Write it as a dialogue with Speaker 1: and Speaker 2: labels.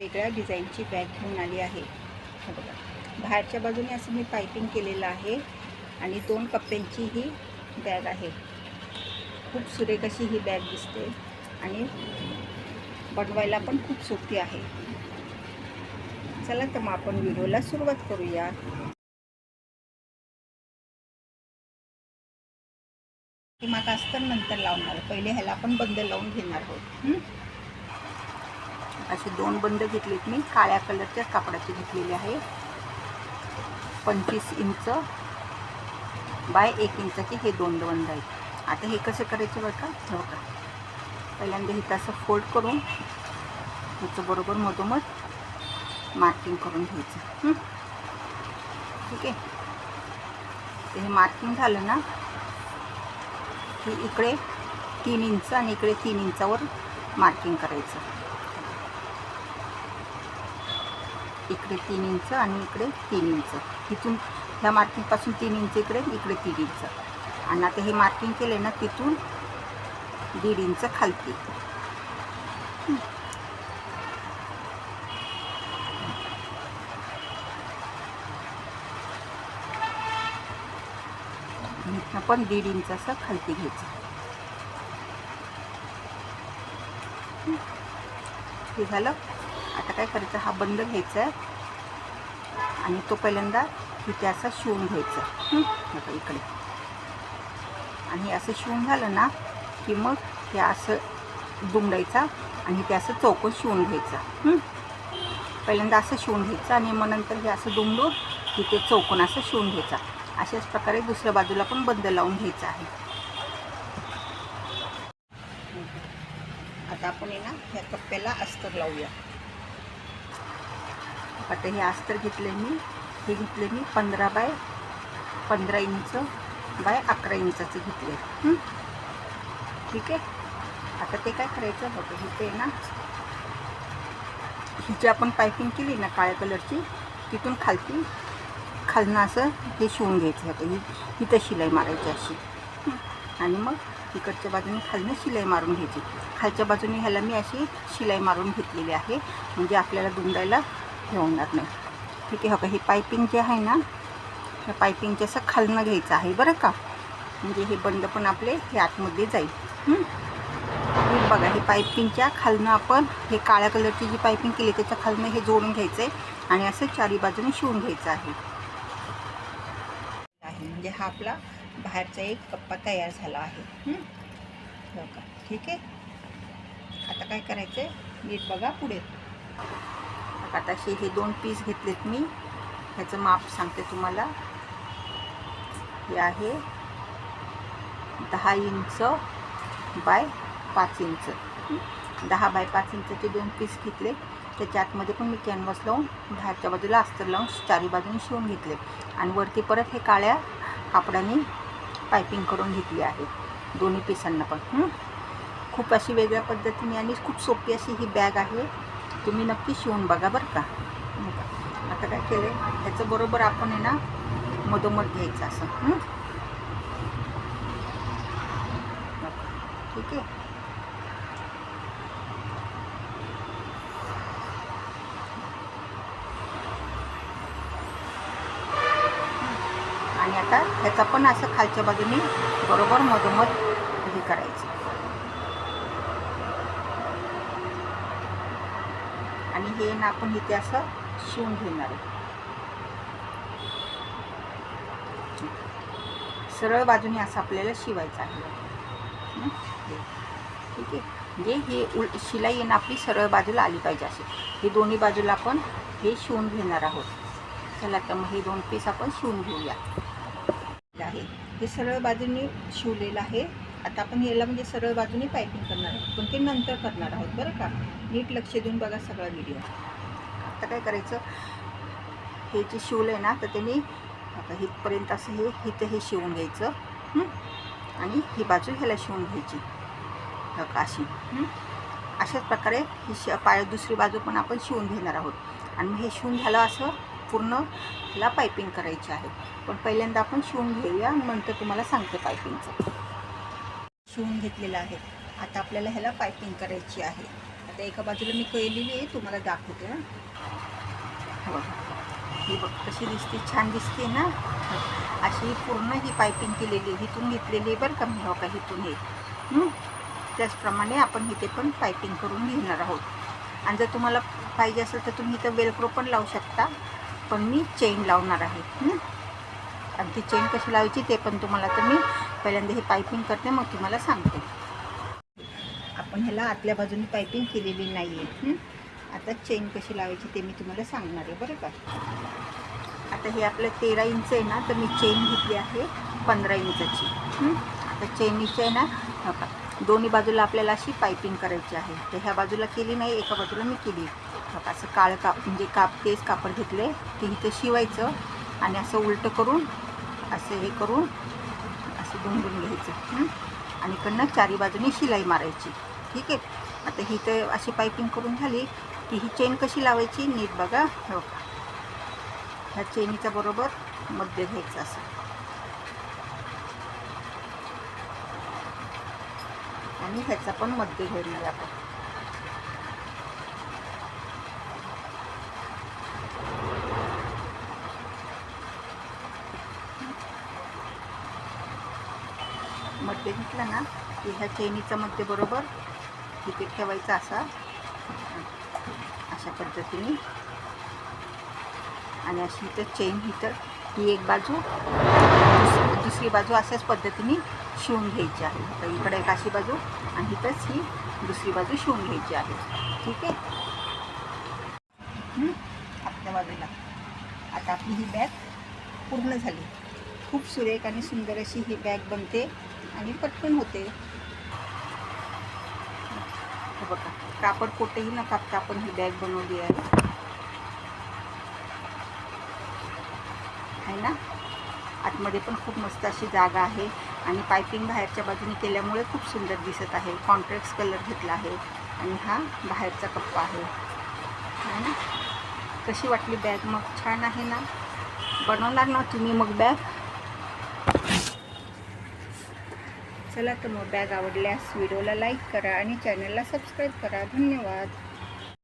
Speaker 1: वेगळ्या डिझाईनची बॅग घेऊन आली आहे. बघा. बाहेरच्या बाजूने असं मी पायपिंग केलेलं आहे आणि दोन कप्प्यांची ही बॅग आहे. खूप सुरेख अशी ही बॅग दिसते आणि बनवायला पण खूप सोपी आहे. चला तर मग आपण व्हिडिओला सुरुवात करूया. की मग नंतर लावणार. पहिले ह्याला आपण बंद लावून घेणार आहोत. असे दोन बंद घेतलेत मी. काळ्या कलरच्या कापडाचे घेतलेले आहे. पंचवीस इंच बाय एक इंचाचे हे दोन बंद आहेत. आता हे कसे करायचे बरं का? हो का? पहिल्यांदा हे तसं फोल्ड करून ह्याचं बरोबर मधोमध मार्किंग करून घ्यायचं. ठीक आहे? तर हे मार्किंग झालं ना की इकडे तीन इंच आणि इकडे तीन इंचावर मार्किंग करायचं. इकडे तीन इंच आणि इकडे तीन इंच. तिथून ह्या मार्किंगपासून तीन इंच इकडे इकडे तीन इंच. आणि आता हे मार्किंग केले ना तिथून दीड इंच खालती. पण दीड इंच असं खालती घ्यायचं. हे झालं. आता काय करायचं? हा बंद घ्यायचा. आहे आणि तो पहिल्यांदा इथे असा शिवून घ्यायचा. इकडे. आणि असं शिवून झालं ना की मग हे असं दुमडायचा आणि ते असं चौकोन शिवून घ्यायचा. हं? पहिल्यांदा असं शिवून घ्यायचं आणि मग नंतर हे असं दुमडून तिथे चौकोन असं शिवून घ्यायचा. अशाच प्रकारे दुसऱ्या बाजूला पण बंद लावून घ्यायचा आहे. आता आपण ना ह्या कप्प्याला अस्तर लावूया. आता हे अस्तर घेतले मी. हे घेतले मी पंधरा बाय पंधरा इंच बाय अकरा इंचाचं घेतले ठीक आहे? आता ते काय करायचं? बघा इथे ना. ही जी आपण पायपिंग केली ना काळ्या कलरची तिथून खालती खालनं असं हे शिवून घ्यायचं. आता ही इथं शिलाई मारायची अशी. आणि मग इकडच्या बाजूने खालनं शिलाई मारून घ्यायची. खालच्या बाजूने ह्याला मी अशी शिलाई मारून घेतलेली आहे. म्हणजे आपल्याला दुंडायला हे होणार नाही. ठीक आहे हो का? ही पायपिंग जे आहे ना ह्या पायपिंगच्या असं खालनं घ्यायचं आहे बरं का? म्हणजे हे बंद पण आपले हे आतमध्ये जाईल. बघा हे पायपिंगच्या खालनं आपण हे काळ्या कलरची जी पायपिंग केली त्याच्या खालनं हे जोडून घ्यायचं आहे आणि असं चारी बाजूने शिवून घ्यायचं आहे. म्हणजे हा आपला बाहेरचा एक कप्पा तयार झाला आहे. हो? का? ठीक आहे? आता काय करायचं आहे नीट बघा पुढे. आता असे हे दोन पीस घेतलेत मी. ह्याचं माप सांगते तुम्हाला. हे आहे दहा इंच बाय पाच इंच. दहा बाय पाच इंचचे दोन पीस घेतले. त्याच्या आतमध्ये पण मी कॅनव्हास लावून बाहेरच्या बाजूला अस्तर लावून चारी बाजूने शिवून घेतले. आणि वरती परत हे काळ्या कापडाने पायपिंग करून घेतली आहे. दोन्ही पिसांना पण खूप अशी वेगळ्या पद्धतीने आणि खूप सोपी अशी ही बॅग आहे. तुम्ही नक्की शिवून बघा बरं का. हो का? आता काय केलं आहे ह्याचं बरोबर आपण आहे ना मधोमध घ्यायचं असं. ठीक आहे? आणि आता ह्याचा पण असं खालच्या बाजूने बरोबर मधोमध हे करायचं. आणि हे ना आपण इथे असं शिवून घेणार आहे. सरळ बाजूने असं आपल्याला शिवायचं आहे. ठीक आहे? म्हणजे हे उल शिलाई आहे ना आपली सरळ बाजूला आली पाहिजे अशी. हे दोन्ही बाजूला आपण हे शिवून घेणार आहोत. चला तर मग हे दोन पीस आपण शिवून घेऊया. आहे. हे सरळ बाजूने शिवलेलं आहे. आता आपण याला म्हणजे सरळ बाजूने पायपिंग करणार आहोत. पण ते नंतर करणार आहोत बरं का? नीट लक्ष देऊन बघा सगळा व्हिडिओ आता काय करायचं? हे जे शिवलं आहे ना तर त्यांनी आता हिथपर्यंत असं हे हिथं हे शिवून घ्यायचं आणि ही बाजू ह्याला शिवून घ्यायची. अशी अशाच प्रकारे ही श पाय दुसरी बाजू पण आपण शिवून घेणार आहोत. आणि मग हे शिवून झालं असं पूर्ण ह्याला पायपिंग करायची आहे. पण पहिल्यांदा आपण शिवून घेऊया आणि नंतर तुम्हाला सांगते पायपिंगचं शिवून घेतलेलं आहे. आता आपल्याला ह्याला पायपिंग करायची आहे. आता एका बाजूला मी केलेली आहे तुम्हाला दाखवते हं. हो ही बघ कशी दिसते छान दिसते ना? अशी पूर्ण ही पायपिंग केलेली आहे. घेतलेली आहे बरं का मी. हो का हिथून हे. त्याचप्रमाणे आपण इथे पण पायपिंग करून घेणार आहोत. आणि जर तुम्हाला पाहिजे असेल तर तुम्ही इथं वेलक्रो पण लावू शकता. पण मी चेन लावणार आहे. आणि ती चेन कशी लावायची ते पण तुम्हाला तर मी पहिल्यांदा हे पायपिंग करते मग तुम्हाला सांगते. आपण ह्याला आतल्या बाजूने पायपिंग केलेली नाही आहे आता चेन कशी लावायची ते मी तुम्हाला सांगणार आहे बरं का? आता हे आपलं तेरा इंच आहे ना तर मी चेन घेतली आहे पंधरा इंचाची. हं? आता चेनीची आहे ना का दोन्ही बाजूला आपल्याला अशी पायपिंग करायची आहे. तर ह्या बाजूला केली नाही एका बाजूला मी केली. का असं काळं काप म्हणजे काप तेच कापड घेतले ते इथं शिवायचं आणि असं उलटं करून असं हे करून असं दोन घ्यायचं. आणि इकडनं चारी बाजूनी शिलाई मारायची. ठीक आहे? आता ही तर अशी पायपिंग करून झाली की ही चेन कशी लावायची? नीट बघा. हो का? ह्या चेनीच्या बरोबर मध्य घ्यायचं असं. आणि ह्याचा पण मध्य घेणार आपण. मध्य घेतला ना की ह्या चैनीचं मध्य बरोबर इथे ठेवायचा असा. अशा पद्धतीने. आणि अशी इथं चेन इथं ही एक बाजू दुसरी बाजू अशाच पद्धतीने शिवून घ्यायची आहे. तर इकडे एक अशी बाजू आणि इथंच ही दुसरी बाजू शिवून घ्यायची आहे. ठीक आहे? आपल्या बाजूला. आता आपली ही बॅग पूर्ण झाली. खूप सुरेख आणि सुंदर अशी ही बॅग बनते. आणि पटकन होते. बघा कापड कुठेही न कापता आपण ही बॅग बनवली आहे. आहे ना? आतमध्ये पण खूप मस्त अशी जागा आहे. आणि पायपिंग बाहेरच्या बाजूने केल्यामुळे खूप सुंदर दिसत आहे. कॉन्ट्रॅक्ट कलर घेतला आहे. आणि हा बाहेरचा कप्पा आहे. है ना? कशी वाटली बॅग मग छान आहे ना? बनवणार ना तुम्ही मग बॅग चला तर मग बॅग आवडल्यास व्हिडिओला लाईक करा आणि चॅनलला सबस्क्राईब करा. धन्यवाद.